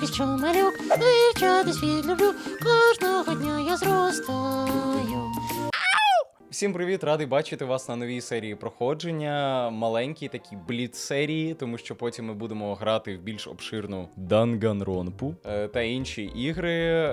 поки що малюк, вивчати світ люблю, кожного дня я зростаю. Всім привіт, радий бачити вас на новій серії проходження. Маленькій такій бліц-серії, тому що потім ми будемо грати в більш обширну Данганронпу е, та інші ігри.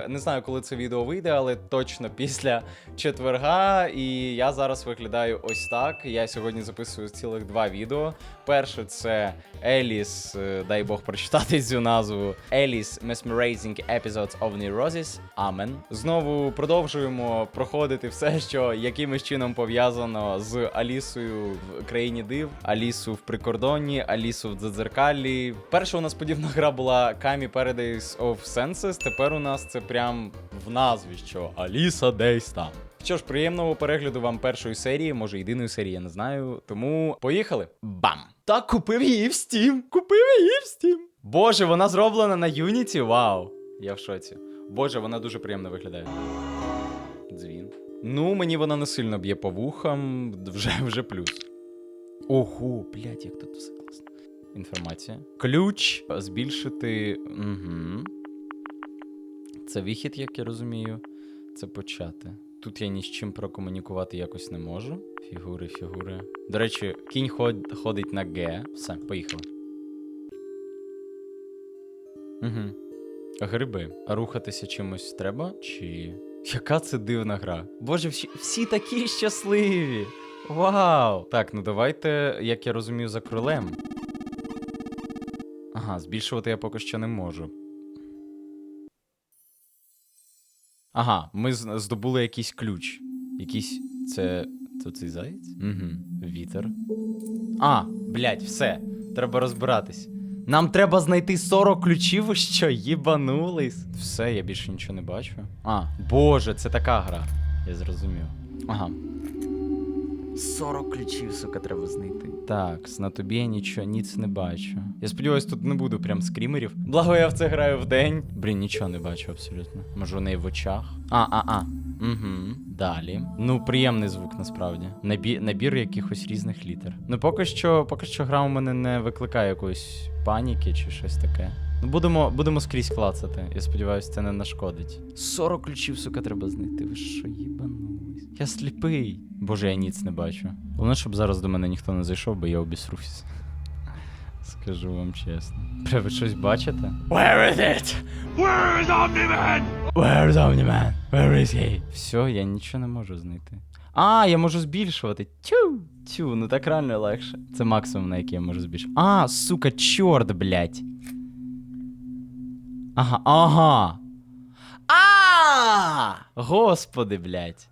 Не знаю, коли це відео вийде, але точно після четверга. І я зараз виглядаю ось так. Я сьогодні записую цілих два відео. Перше це Еліс, е, дай Бог прочитати цю назву. Еліс Mesmerizing Episodes of Neurosis. Амен. Знову продовжуємо проходити все, що якимось чином пов'язано з Алісою в країні див, Алісу в прикордонні, Алісу в Дзадзеркалі. Перша у нас подібна гра була Kami Paradise of Senses. Тепер у нас це прям в назві, що Аліса десь там. Що ж, приємного перегляду вам першої серії, може єдиної серії, я не знаю. Тому поїхали. Бам! Так, купив її в Steam! Купив її в Steam! Боже, вона зроблена на Unity? Вау! Я в шоці. Боже, вона дуже приємно виглядає. Дзвін. Ну, мені вона не сильно б'є по вухам, вже, вже плюс. Ого, блядь, як тут все класно. Інформація. Ключ збільшити. Угу. Це вихід, як я розумію. Це почати. Тут я ні з чим прокомунікувати якось не можу. Фігури, фігури. До речі, кінь ход, ходить на Г. Все, поїхали. Угу. Гриби. А рухатися чимось треба? Чи. Яка це дивна гра? Боже, всі, всі такі щасливі! Вау! Так, ну давайте, як я розумію, за кролем. Ага, збільшувати я поки що не можу. Ага, ми здобули якийсь ключ. Якийсь. Це. Це цей заєць? Угу. Вітер. А, блядь, все. Треба розбиратись. Нам треба знайти 40 ключів, ви що, їбанулись? Все, я більше нічого не бачу. А, боже, це така гра. Я зрозумів. Ага. 40 ключів, сука, треба знайти. Так, на тобі я нічого, ніц не бачу. Я сподіваюся, тут не буду прям скрімерів. Благо я в це граю вдень. Блін, нічого не бачу абсолютно. Може, у неї в очах. А, а, а. Угу. Далі. Ну, приємний звук насправді. Набі... Набір якихось різних літер. Ну, поки що, поки що гра у мене не викликає якоїсь паніки чи щось таке. Ну, будемо, будемо скрізь клацати. Я сподіваюся, це не нашкодить. 40 ключів, сука, треба знайти. Ви що, їбанулись? Я сліпий. Боже, я ніц не бачу. Головне, щоб зараз до мене ніхто не зайшов, бо я обісрусь. Скажу вам чесно. Бля, ви щось бачите? Where is it? Where is Omni-Man? Where is Omni-Man? Where is he? Все, я нічого не можу знайти. А, я можу збільшувати. Тю! Тю, ну так реально легше. Це максимум, на який я можу збільшити. А, сука, чорт, блядь. Ага, ага. А! Господи, блядь.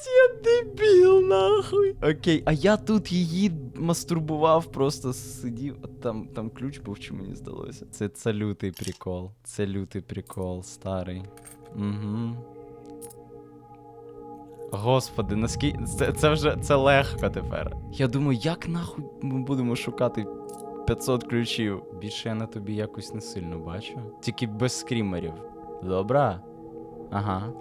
Єбать, я дебіл, нахуй. Окей, а я тут її мастурбував, просто сидів. Там, там ключ був, чи мені здалося. Це, це лютий прикол. Це лютий прикол, старий. Угу. Господи, наскільки. Це, це вже це легко тепер. Я думаю, як нахуй ми будемо шукати 500 ключів? Більше я на тобі якось не сильно бачу. Тільки без скрімерів. Добре? Ага.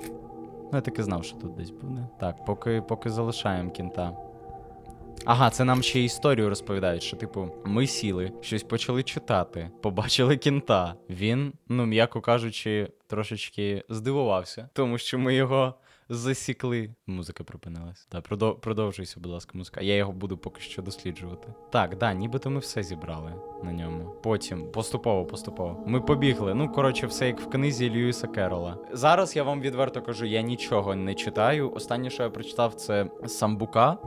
Ну, я таки знав, що тут десь буде. Так, поки, поки залишаємо кінта. Ага, це нам ще історію розповідають, що, типу, ми сіли, щось почали читати, побачили кінта. Він, ну, м'яко кажучи, трошечки здивувався, тому що ми його засікли. Музика припинилась. Так, продовжуйся, будь ласка, музика. Я його буду поки що досліджувати. Так, да, нібито ми все зібрали на ньому. Потім, поступово, поступово. Ми побігли. Ну, коротше, все як в книзі Льюіса Керрола. Зараз я вам відверто кажу, я нічого не читаю. Останнє, що я прочитав, це Самбука.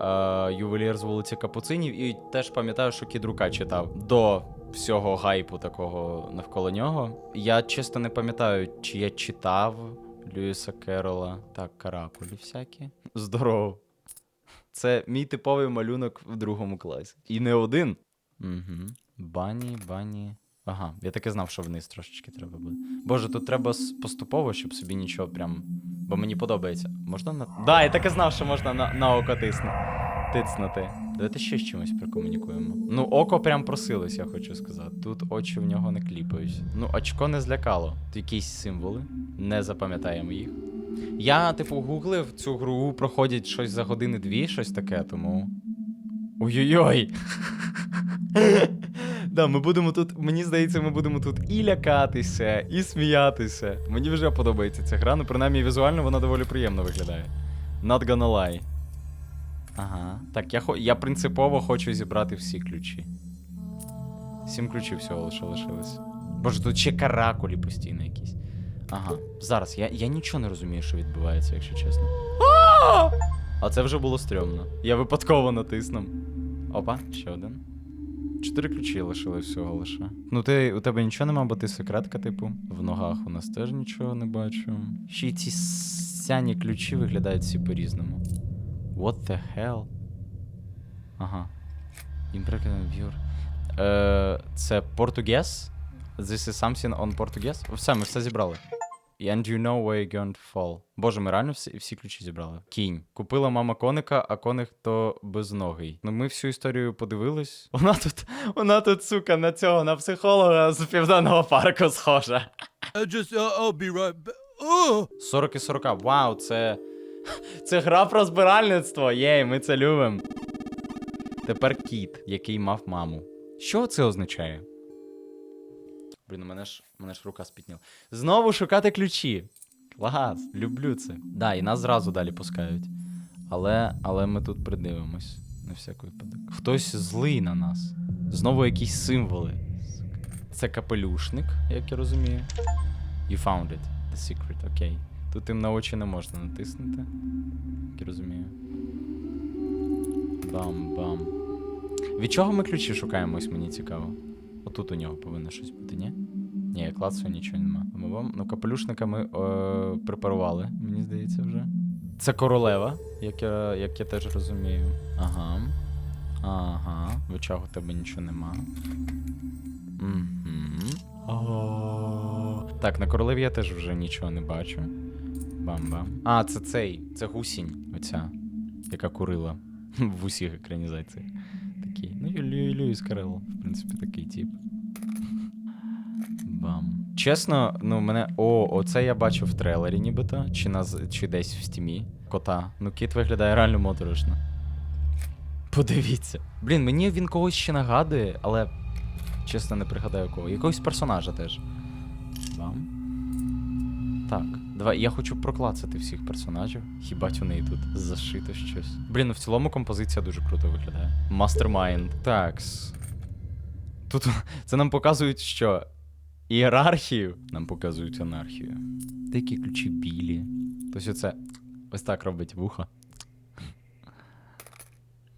Е, ювелір з вулиці Капуцинів, і теж пам'ятаю, що Кідрука читав до всього гайпу такого навколо нього. Я чесно не пам'ятаю, чи я читав Льюіса Керола. Так, каракулі всякі. Здорово. Це мій типовий малюнок в другому класі. І не один. Угу. Бані, бані. Ага, я таки знав, що вниз трошечки треба буде. Боже, тут треба поступово, щоб собі нічого прям. Бо мені подобається. Можна на. Да, я таки знав, що можна на, на око тисну... тицнути. Давайте ще з чимось прокомунікуємо. Ну, око прям просилось, я хочу сказати. Тут очі в нього не кліпають. Ну, очко не злякало. Тут якісь символи. Не запам'ятаємо їх. Я, типу, гуглив цю гру, проходять щось за години-дві, щось таке, тому. Ой-ой-ой! Да, ми будемо тут, мені здається, ми будемо тут і лякатися, і сміятися. Мені вже подобається ця гра, ну принаймні візуально вона доволі приємно виглядає. Not gonna lie. Ага. Так, я, я принципово хочу зібрати всі ключі. Сім ключів всього лише лишилось. Боже, тут ще каракулі постійно якісь. Ага, зараз, я, я нічого не розумію, що відбувається, якщо чесно. А! Це вже було стрьомно. Я випадково натиснув. Опа, ще один. Чотири ключі лишилось всього лише. Ну, ти, у тебе нічого нема, бо ти секретка, типу. В ногах у нас теж нічого не бачу. Ще й ці сяні ключі виглядають всі по-різному. What the hell? Ага. Viewer. Е, це Portuguese? This is something on Portuguese? Все, ми все зібрали. And you know where you're going to fall. Боже, ми реально всі, всі ключі зібрали. Кінь. Купила мама коника, а коник то безногий. Ну ми всю історію подивились. Вона тут, вона тут, сука, на цього, на психолога з південного парку схожа. I just, I'll be right back. Oh! 40 і 40. Вау, це. Це гра про збиральництво. Єй, ми це любимо. Тепер кіт, який мав маму. Що це означає? Блін, у мене ж, мене ж рука спітніла. Знову шукати ключі. Клас, люблю це. Да, і нас зразу далі пускають. Але, але ми тут придивимось. На всяк випадок. Хтось злий на нас. Знову якісь символи. Це капелюшник, як я розумію. You found it. The secret, окей. Тут їм на очі не можна натиснути. Я розумію. Бам-бам. Від чого ми ключі шукаємо, ось мені цікаво. Отут у нього повинно щось бути, ні? Ні, я клацаю, нічого нема. Ну, капелюшника ми е, препарували, мені здається, вже. Це королева, як я, як я теж розумію. Ага. Ага. В очах у тебе нічого нема. Угу. Так, на королеві я теж вже нічого не бачу. Бам-бам. А, це цей. Це гусінь, оця, яка курила в усіх екранізаціях. Такий. Ну, Льюіс Карел, в принципі, такий тип. Бам. Чесно, ну мене. О, оце я бачив в трейлері, нібито, чи, на... чи десь в стімі. Кота. Ну, кіт виглядає реально моторошно. Подивіться. Блін, мені він когось ще нагадує, але чесно не пригадаю кого. Якогось персонажа теж. Бам. Так, давай, я хочу проклацати всіх персонажів. Хіба у неї тут зашито щось. Блін, ну в цілому композиція дуже круто виглядає. Mastermind. Такс. Тут це нам показують, що ієрархію. Нам показують анархію. Деякі ключі білі. Тобто оце ось так робить вуха.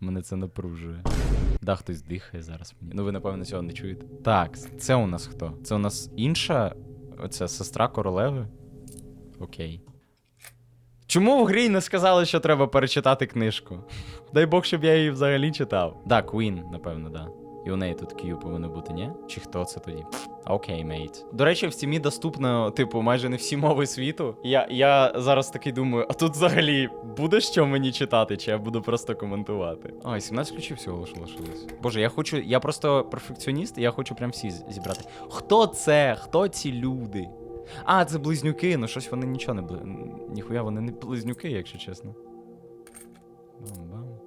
Мене це напружує. Да, хтось дихає зараз мені. Ну ви, напевно, цього не чуєте. Так, це у нас хто? Це у нас інша оця сестра королеви. Окей. Чому в грі не сказали, що треба перечитати книжку? Дай Бог, щоб я її взагалі читав. Да, Queen, напевно, да. І у неї тут Q повинно бути, ні? Чи хто це тоді? Окей, мейт. До речі, в стімі доступно, типу, майже не всі мови світу. Я, я зараз такий думаю, а тут взагалі буде що мені читати, чи я буду просто коментувати? Ой, 17 ключів всього лишилось. Боже, я хочу. Я просто перфекціоніст, і я хочу прям всі зібрати. Хто це? Хто ці люди? А, це близнюки, ну щось вони нічого не бли... Ніхуя вони не близнюки, якщо чесно. Бам-бам.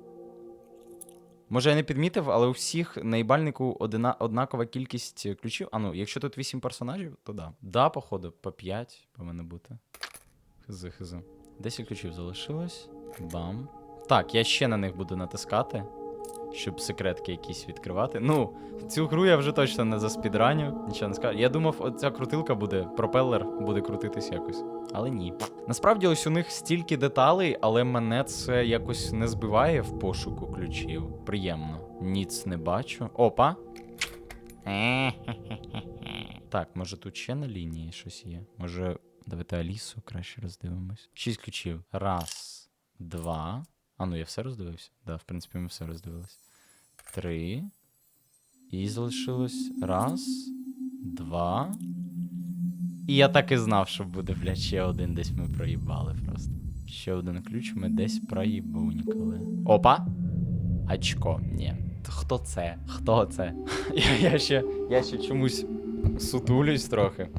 Може, я не підмітив, але у всіх на їбальнику одина... однакова кількість ключів. А ну, якщо тут 8 персонажів, то да. Да, походу, по 5 повинно бути. Хз, хз. 10 ключів залишилось. Бам. Так, я ще на них буду натискати, щоб секретки якісь відкривати. Ну, цю гру я вже точно не заспідраню, нічого не скажу. Я думав, оця крутилка буде, пропелер буде крутитись якось. Але ні. Насправді, ось у них стільки деталей, але мене це якось не збиває в пошуку ключів. Приємно. Ніц не бачу. Опа. Так, може тут ще на лінії щось є? Може, давайте Алісу краще роздивимось. Шість ключів. Раз, два. А ну я все роздивився? Да, в принципі, ми все роздивились. Три. І залишилось раз, два. І я так і знав, що буде, блядь, ще один десь ми проїбали просто. Ще один ключ ми десь проїбунькали. Опа! Очко. Ні. Хто це? Хто це? Я, я ще. Я ще чомусь сутулюсь трохи.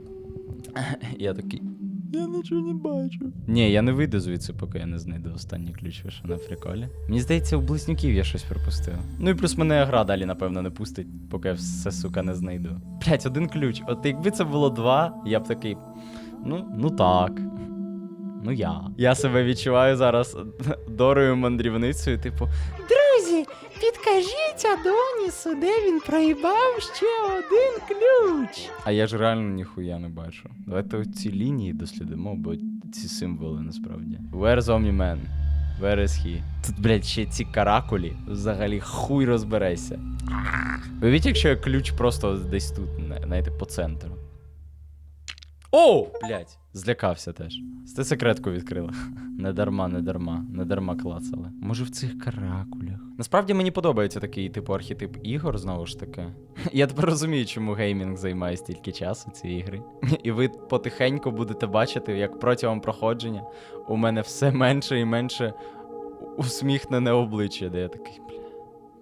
Я такий. Я нічого не бачу. Ні, я не вийду звідси, поки я не знайду останній ключ, ви що на приколі. Мені здається, у близнюків я щось пропустив. Ну і плюс мене гра далі, напевно, не пустить, поки я все, сука, не знайду. Блять, один ключ. От якби це було два, я б такий. Ну, ну так. Ну я. Я себе відчуваю зараз дорою мандрівницею, типу, підкажіть Адонісу, де він проїбав ще один ключ. А я ж реально ніхуя не бачу. Давайте ці лінії дослідимо, бо ці символи насправді. Where's Omni-Man? Where is he? Тут, блядь, ще ці каракулі. Взагалі хуй розбереся. Уявіть, якщо я ключ просто десь тут, знаєте, по центру. О! Блядь, злякався теж. Це секретку відкрила. Не дарма, не дарма, не дарма клацали. Може в цих каракулях. Насправді мені подобається такий типу архетип ігор, знову ж таки. Я тепер розумію, чому геймінг займає стільки часу цієї гри. І ви потихеньку будете бачити, як протягом проходження у мене все менше і менше усміхнене обличчя, де я такий, бля.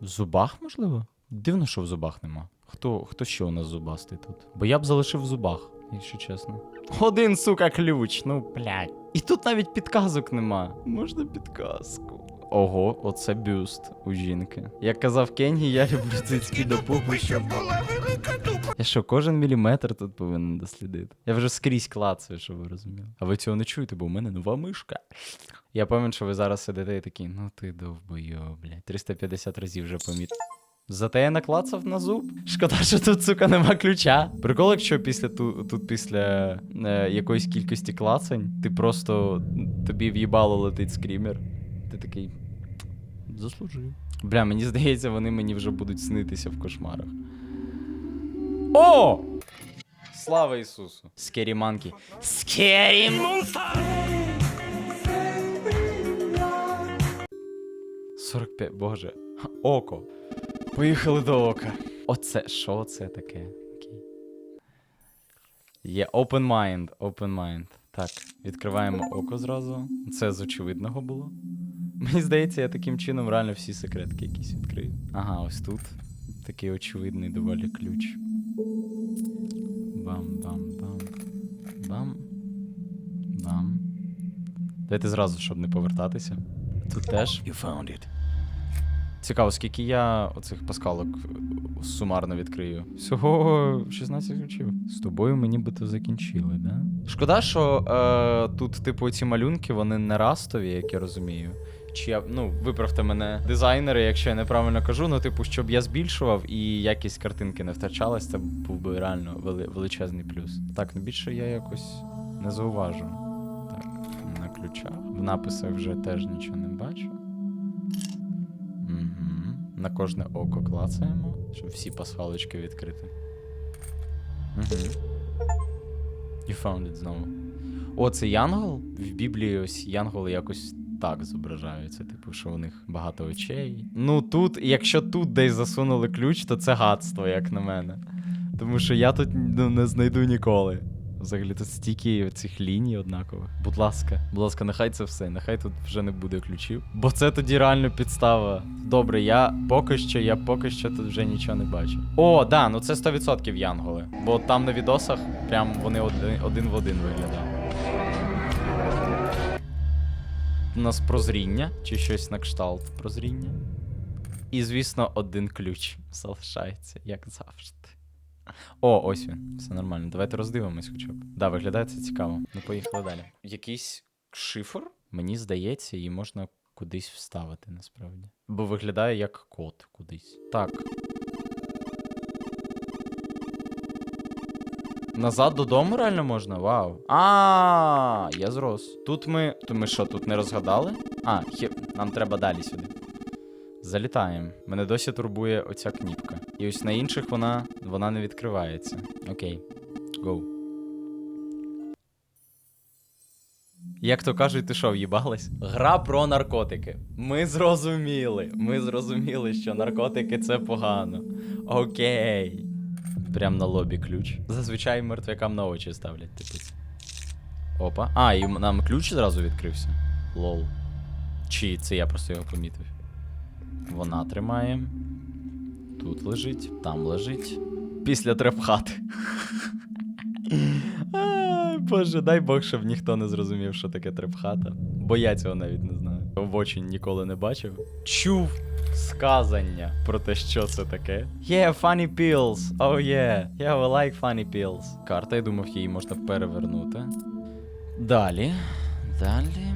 В зубах, можливо? Дивно, що в зубах нема. Хто, хто ще у нас зубастий тут? Бо я б залишив в зубах, якщо чесно. Один, сука, ключ, ну блядь. І тут навіть підказок нема. Можна підказку. Ого, оце бюст у жінки. Як казав Кенгі, я люблю цицьки до пупу, щоб... Я що, кожен міліметр тут повинен дослідити. Я вже скрізь клацаю, щоб ви розуміли. А ви цього не чуєте, бо у мене нова мишка. Я пам'ятаю, що ви зараз сидите і такі, ну ти довбойо, блядь. 350 разів вже поміт. Зате я наклацав на зуб. Шкода, що тут, сука, нема ключа. Прикол, якщо після ту, тут після е, якоїсь кількості клацань, ти просто тобі в'їбало летить скрімер. Ти такий. Заслужив. Бля, мені здається, вони мені вже будуть снитися в кошмарах. О! Слава Ісусу! Скері манкі. Скері монстр! 45, боже. Око. Поїхали до ока. Оце, що це таке? Окей. Є open mind, open mind. Так, відкриваємо око зразу. Це з очевидного було. Мені здається, я таким чином реально всі секретки якісь відкрию. Ага, ось тут. Такий очевидний доволі ключ. Бам-бам-бам. Бам. Бам. Дайте зразу, щоб не повертатися. Тут теж. You found it. Цікаво, скільки я оцих паскалок сумарно відкрию. Всього 16 ключів. З тобою мені би то закінчили, да? Шкода, що е, тут, типу, ці малюнки, вони не растові, як я розумію. Чи я, ну, виправте мене дизайнери, якщо я неправильно кажу, ну, типу, щоб я збільшував і якість картинки не втрачалась, це був би реально вели, величезний плюс. Так, ну більше я якось не зауважу. Так, на ключах. В написах вже теж нічого не бачу. На кожне око клацаємо, щоб всі пасхалочки відкрити. Угу. You found it знову. О, це Янгол? В Біблії ось Янголи якось так зображаються, типу, що у них багато очей. Ну тут, якщо тут десь засунули ключ, то це гадство, як на мене. Тому що я тут ну, не знайду ніколи. Взагалі тут стільки цих ліній однакових. Будь ласка, будь ласка, нехай це все, нехай тут вже не буде ключів. Бо це тоді реально підстава. Добре, я поки що, я поки що тут вже нічого не бачу. О, да, ну це 100% янголи. Бо там на відосах прям вони один, один в один виглядають. У нас прозріння, чи щось на кшталт прозріння. І, звісно, один ключ залишається, як завжди. О, ось він. Все нормально. Давайте роздивимось хоча б. Да, виглядає це цікаво. Ну, поїхали далі. Якийсь шифр? Мені здається, її можна кудись вставити насправді. Бо виглядає як код кудись. Так. Назад додому реально можна? Вау. А, я зрос. Тут ми. То ми що, тут не розгадали? А, хі... нам треба далі сюди. Залітаємо. Мене досі турбує оця кніпка. І ось на інших вона, вона не відкривається. Окей. Гоу. Як то кажуть, ти що, в'їбалась? Гра про наркотики. Ми зрозуміли. Ми зрозуміли, що наркотики це погано. Окей. Прям на лобі ключ. Зазвичай мертвякам на очі ставлять, типу. Опа. А, і нам ключ зразу відкрився. Лол. Чи це я просто його помітив? Вона тримає. Тут лежить, там лежить. Після трепхати. Боже, дай Бог, щоб ніхто не зрозумів, що таке трепхата. Бо я цього навіть не знаю. В очі ніколи не бачив. Чув сказання про те, що це таке. Yeah, funny pills. Oh yeah. Yeah, we like funny pills. Карта, я думав, її можна перевернути. Далі. Далі.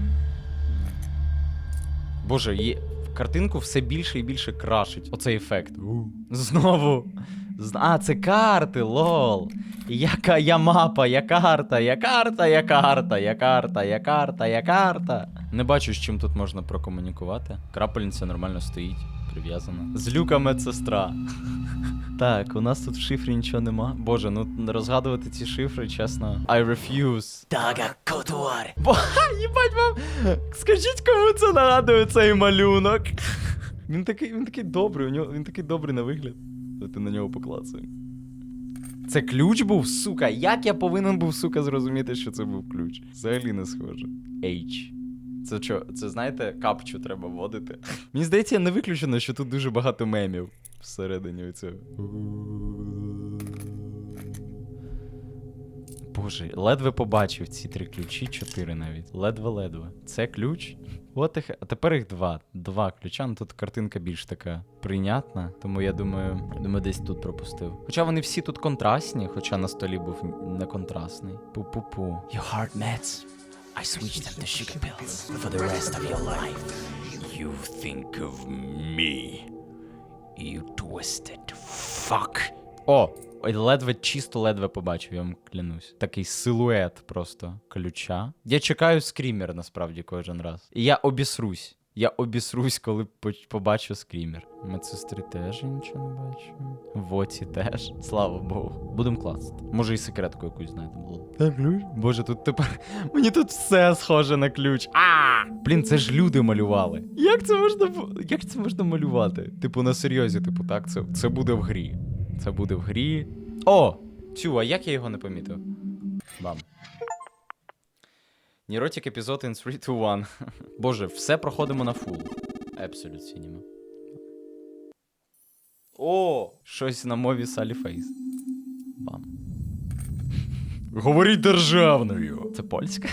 Боже, є... картинку все більше і більше крашить. Оцей ефект. Знову. А, це карти, лол. Яка я мапа, я карта, я карта, я карта, я карта, я карта, я карта. Не бачу, з чим тут можна прокомунікувати. Крапельниця нормально стоїть, прив'язана. З люка медсестра. Так, у нас тут в шифрі нічого нема. Боже, ну розгадувати ці шифри, чесно. I refuse. Тага котуар. Їбать вам! Скажіть, кому це нагадує цей малюнок. Він такий, він такий добрий, у нього, він такий добрий на вигляд. Ти на нього поклацуй. Це ключ був, сука. Як я повинен був, сука, зрозуміти, що це був ключ? Взагалі не схоже. H. Це що, це знаєте, капчу треба вводити. Мені здається, не виключено, що тут дуже багато мемів всередині оцього. Боже, ледве побачив ці три ключі, чотири навіть. Ледве-ледве. Це ключ. От їх, а тепер їх два. Два ключа. Ну тут картинка більш така прийнятна. Тому я думаю, думаю, десь тут пропустив. Хоча вони всі тут контрастні, хоча на столі був не контрастний. Пу-пу-пу. Your heart meds. I switched them to sugar pills for the rest of your life. You think of me. You twisted fuck. О! Ой, ледве чисто ледве побачив, я вам клянусь. Такий силует просто ключа. Я чекаю скрімер насправді кожен раз. І я обісрусь. Я обісрусь, коли побачу скрімер. Медсестри теж нічого не бачу. Воці теж. Слава Богу. Будем клацати. Може і секретку якусь знайдемо. було. Так, ключ? Боже, тут тепер. Мені тут все схоже на ключ. А! Блін, це ж люди малювали. Як це можна як це можна малювати? Типу, на серйозі, типу, так, це, це буде в грі. Це буде в грі. О! Цю, а як я його не помітив? Бам. Neurotic епізод in 3, 2, 1. Боже, все проходимо на фул. Absolute Cinema. О! Щось на мові Салі Фейс. Бам. Говоріть державною. Це польська?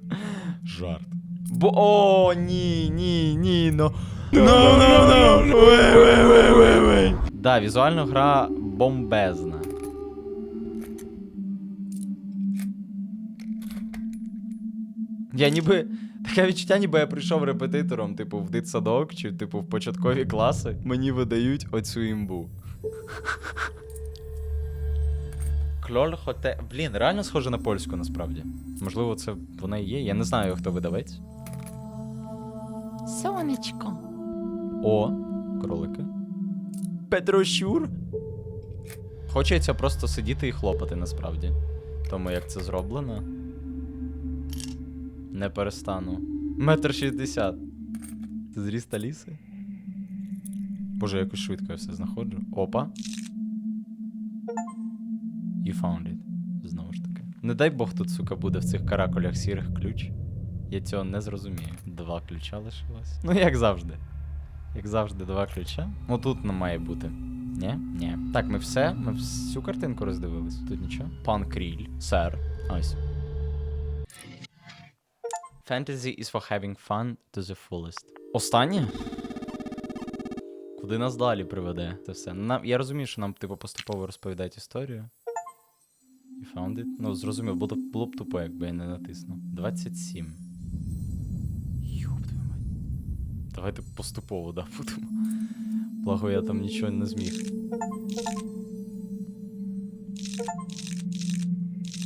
Жарт. Бо. О, ні, ні, ні, ну. No, no, no. Wait, wait, wait, wait, wait. Да, візуально гра бомбезна. Я ніби. Таке відчуття, ніби я прийшов репетитором, типу, в дитсадок чи, типу, в початкові класи. Мені видають оцю імбу. Кльоль хоте. Блін, реально схоже на польську насправді. Можливо, це вона і є. Я не знаю, хто видавець. Сонечко. О, кролики. Петрощур. Хочеться просто сидіти і хлопати насправді. Тому як це зроблено. Не перестану. Метр шістдесят. Це зріст Аліси? Боже, якось швидко я все знаходжу. Опа. You found it. Знову ж таки. Не дай Бог тут, сука, буде в цих каракулях сірих ключ. Я цього не зрозумію. Два ключа лишилось. Ну, як завжди. Як завжди, два ключа. Ну тут не має бути. Ні? Ні. Так, ми все. Ми всю картинку роздивились. Тут нічого. Пан Кріль. Сер. Ось. Fantasy is for having fun to the fullest. Останнє? Куди нас далі приведе це все? Нам, я розумію, що нам, типу, поступово розповідають історію. You found it? Ну, зрозумів, було, було б тупо, якби я не натиснув. 27. Давайте поступово, да, будемо. Благо, я там нічого не зміг.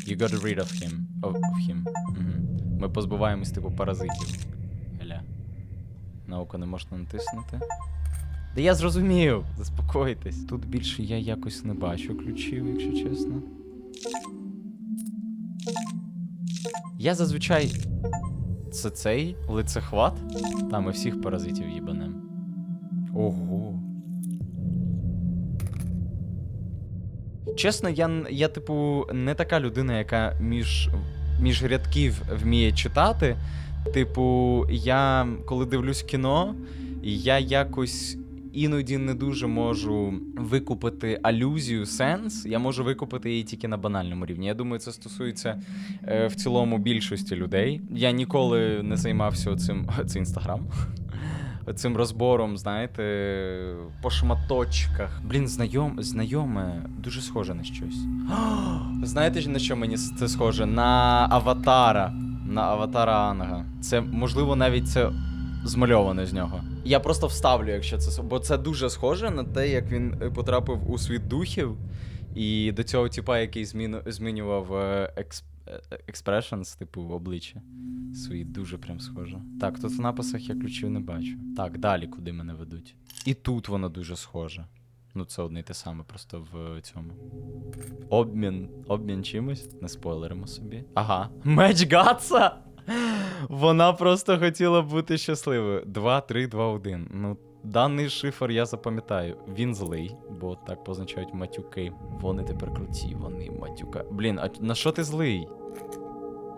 You got rid of him. Of, him. Угу. Ми позбуваємось, типу, паразитів. Еля. На око не можна натиснути. Да я зрозумів! Заспокойтесь. Тут більше я якось не бачу ключів, якщо чесно. Я зазвичай. Це цей лицехват? Там ми всіх паразитів їбанем. Ого. Чесно, я, я, типу, не така людина, яка між, між рядків вміє читати. Типу, я коли дивлюсь кіно, я якось іноді не дуже можу викупити алюзію, сенс. Я можу викупити її тільки на банальному рівні. Я думаю, це стосується е, в цілому більшості людей. Я ніколи не займався цим це інстаграм. Цим розбором, знаєте, по шматочках. Блін, знайом, знайоме, дуже схоже на щось. Знаєте ж, на що мені це схоже? На аватара. На аватара Анга. Це, можливо, навіть це змальовано з нього. Я просто вставлю, якщо це. Бо це дуже схоже на те, як він е, потрапив у світ духів. І до цього типа, який зміну, змінював е, екс, е, типу, обличчя. Свої дуже прям схоже. Так, тут в написах я ключів не бачу. Так, далі куди мене ведуть. І тут воно дуже схоже. Ну, це одне й те саме, просто в цьому. Обмін. Обмін чимось. Не спойлеримо собі. Ага. Меч Гатса! Вона просто хотіла бути щасливою. 2, 3, 2, 1. Ну, даний шифр я запам'ятаю. Він злий, бо так позначають матюки. Вони тепер круті, вони матюка. Блін, а на що ти злий?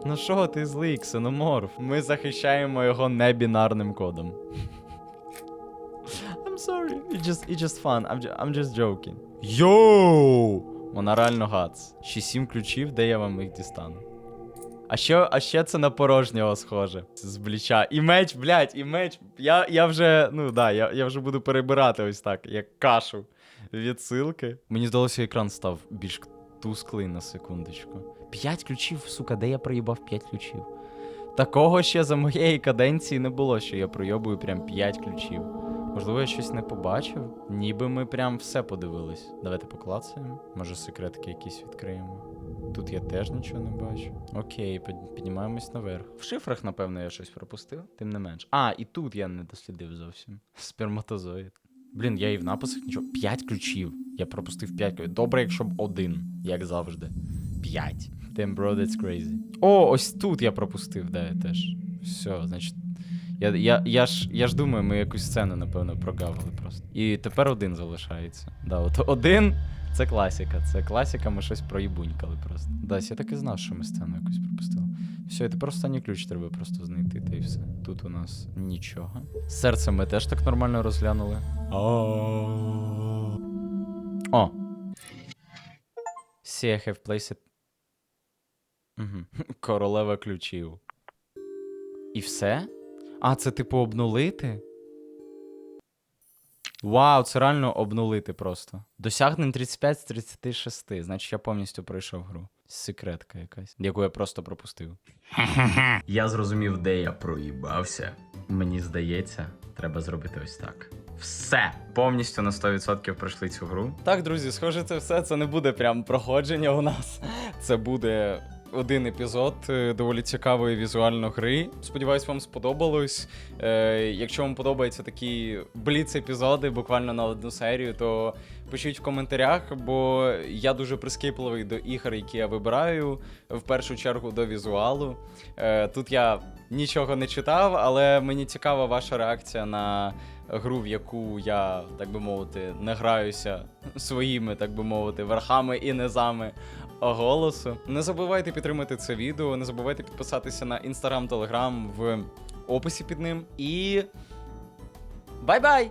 На що ти злий, ксеноморф? Ми захищаємо його небінарним кодом. I'm sorry. It's just, it's just fun. I'm, ju- I'm just joking. Йоу! Вона реально гац. Ще сім ключів, де я вам їх дістану. А ще, а ще це на порожнього схоже. З бліча. І меч, блядь, і меч. Я, я вже, ну да, я, я вже буду перебирати ось так, як кашу. Відсилки. Мені здалося, екран став більш тусклий на секундочку. П'ять ключів, сука, де я проїбав п'ять ключів? Такого ще за моєї каденції не було, що я пройобую прям 5 ключів. Можливо, я щось не побачив. Ніби ми прям все подивились. Давайте поклацаємо. Може, секретки якісь відкриємо. Тут я теж нічого не бачу. Окей, піднімаємось наверх. В шифрах, напевно, я щось пропустив, тим не менш. А, і тут я не дослідив зовсім. Сперматозоїд. Блін, я і в написах нічого. 5 ключів. Я пропустив 5 ключів. Добре, якщо б один, як завжди. 5. Damn, bro, that's crazy. О, ось тут я пропустив, да, я теж. Все, значить. Я, я, я, ж, я ж думаю, ми якусь сцену, напевно, прогавили просто. І тепер один залишається. Да, от один це класіка. Це класіка, ми щось проїбунькали просто. Да, я так і знав, що ми сцену якусь пропустили. Все, і тепер останній ключ треба просто знайти, та і все. Тут у нас нічого. Серце ми теж так нормально розглянули. О! See, I have placed it. Угу. Королева ключів. І все? А, це типу обнулити? Вау, це реально обнулити просто. Досягнень 35 з 36. Значить, я повністю пройшов гру. Секретка якась, яку я просто пропустив. Я зрозумів, де я проїбався. Мені здається, треба зробити ось так. Все! Повністю на 100% пройшли цю гру. Так, друзі, схоже, це все. Це не буде прям проходження у нас. Це буде один епізод е, доволі цікавої візуально гри. Сподіваюсь, вам сподобалось. Е, якщо вам подобаються такі бліц-епізоди, буквально на одну серію, то пишіть в коментарях, бо я дуже прискіпливий до ігор, які я вибираю. В першу чергу до візуалу. Е, тут я нічого не читав, але мені цікава ваша реакція на гру, в яку я, так би мовити, не граюся своїми, так би мовити, верхами і низами голосу. Не забувайте підтримати це відео, не забувайте підписатися на інстаграм, телеграм в описі під ним. І. Бай-бай!